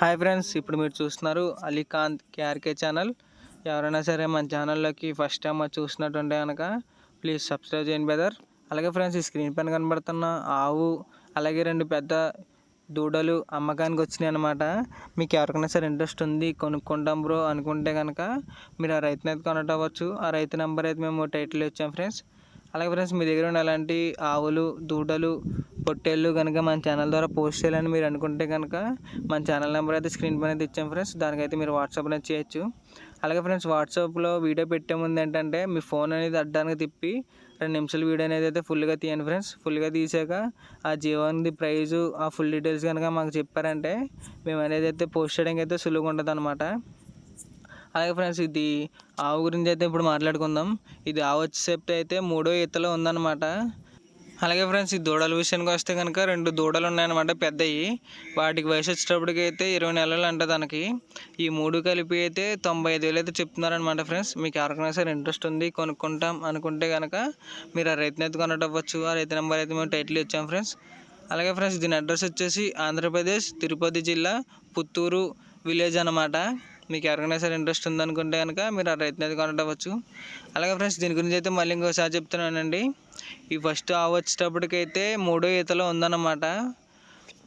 Hi friends ఇప్పుడు మీరు చూస్తున్నారు అలీకాంత్ కేఆర్కే ఛానల్. ఎవరైనా సరే మన ఛానల్లోకి ఫస్ట్ టైం అది చూసినట్టుంటే కనుక ప్లీజ్ సబ్స్క్రైబ్ చేయండి బ్రదర్. అలాగే ఫ్రెండ్స్ ఈ స్క్రీన్ పైన కనబడుతున్న ఆవు అలాగే రెండు పెద్ద దూడలు అమ్మకానికి వచ్చినాయి అనమాట మీకు ఎవరికైనా సరే ఇంట్రెస్ట్ ఉంది కొనుక్కుంటాం బ్రో అనుకుంటే కనుక మీరు ఆ రైతుని అయితే ఆ రైతు నెంబర్ అయితే మేము టైటిల్ ఇచ్చాం ఫ్రెండ్స్. అలాగే ఫ్రెండ్స్ మీ దగ్గర ఉన్న అలాంటి ఆవులు దూడలు పొట్టేళ్ళు కనుక మన ఛానల్ ద్వారా పోస్ట్ చేయాలని మీరు అనుకుంటే కనుక మన ఛానల్ నెంబర్ అయితే స్క్రీన్ పైన అయితే ఇచ్చాం ఫ్రెండ్స్ దానికైతే మీరు వాట్సాప్ అనేది చేయొచ్చు. అలాగే ఫ్రెండ్స్ వాట్సాప్లో వీడియో పెట్టే ముందు ఏంటంటే మీ ఫోన్ అనేది అడ్డానికి తిప్పి రెండు నిమిషాల వీడియో అనేది అయితే ఫుల్గా తీయండి ఫ్రెండ్స్ ఫుల్గా తీసాక ఆ జీవోది ప్రైజు ఆ ఫుల్ డీటెయిల్స్ కనుక మాకు చెప్పారంటే మేము అనేది అయితే పోస్ట్ చేయడానికి అయితే సులువుగా ఉంటుంది అనమాట అలాగే ఫ్రెండ్స్ ఇది ఆవు గురించి అయితే ఇప్పుడు మాట్లాడుకుందాం. ఇది ఆవు వచ్చేసేపు అయితే మూడో ఈతలో ఉందన్నమాట. అలాగే ఫ్రెండ్స్ ఈ దూడల విషయానికి వస్తే కనుక రెండు దూడలు ఉన్నాయన్నమాట పెద్దవి వాటికి వయసు వచ్చేటప్పటికి అయితే ఇరవై నెలలు అంట దానికి ఈ మూడు కలిపి అయితే తొంభై ఐదు వేలు అయితే చెప్తున్నారనమాట ఫ్రెండ్స్. మీకు ఎవరికైనా సరే ఇంట్రెస్ట్ ఉంది కొనుక్కుంటాం అనుకుంటే కనుక మీరు ఆ రైతు అయితే కొనట్ ఆ రైతు నెంబర్ అయితే మేము టైటిల్ ఇచ్చాం ఫ్రెండ్స్. అలాగే ఫ్రెండ్స్ దీని అడ్రస్ వచ్చేసి ఆంధ్రప్రదేశ్ తిరుపతి జిల్లా పుత్తూరు విలేజ్ అనమాట మీకు ఎవరికైనా సరే ఇంట్రెస్ట్ ఉందనుకుంటే కనుక మీరు ఆ రైతుని అయితే కొనట్ అలాగే ఫ్రెండ్స్ దీని గురించి అయితే మళ్ళీ ఇంకోసారి చెప్తున్నానండి. ఈ ఫస్ట్ ఆవు వచ్చేటప్పటికైతే మూడో ఈతలో ఉందన్నమాట.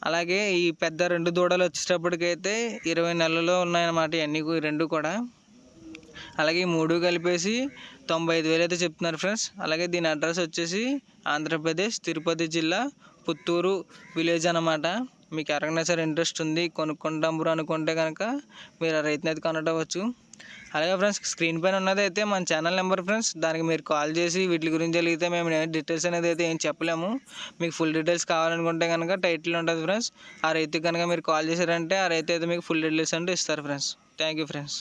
అలాగే ఈ పెద్ద రెండు దూడలు వచ్చేటప్పటికైతే ఇరవై నెలల్లో ఉన్నాయన్నమాట ఇవన్నీ రెండు కూడా. అలాగే ఈ మూడు కలిపేసి తొంభై ఐదు వేలు అయితే చెప్తున్నారు ఫ్రెండ్స్ అలాగే దీని అడ్రస్ వచ్చేసి ఆంధ్రప్రదేశ్ తిరుపతి జిల్లా పుత్తూరు విలేజ్ అన్నమాట. మీకు ఎవరికైనా సరే ఇంట్రెస్ట్ ఉంది కొనుక్కుంటాం బ్రో అనుకుంటే కనుక మీరు ఆ రైతుని అయితే అవ్వచ్చు అలాగే ఫ్రెండ్స్ స్క్రీన్ పైన ఉన్నది అయితే మన ఛానల్ నెంబర్ ఫ్రెండ్స్ దానికి మీరు కాల్ చేసి వీటి గురించి జరిగితే మేము డీటెయిల్స్ అనేది అయితే ఏం చెప్పలేము. మీకు ఫుల్ డీటెయిల్స్ కావాలనుకుంటే కనుక టైటిల్ ఉంటుంది ఫ్రెండ్స్ ఆ రైతుకి కనుక మీరు కాల్ చేశారంటే ఆ రైతు అయితే మీకు ఫుల్ డీటెయిల్స్ అంటే ఇస్తారు ఫ్రెండ్స్ థ్యాంక్ యూ ఫ్రెండ్స్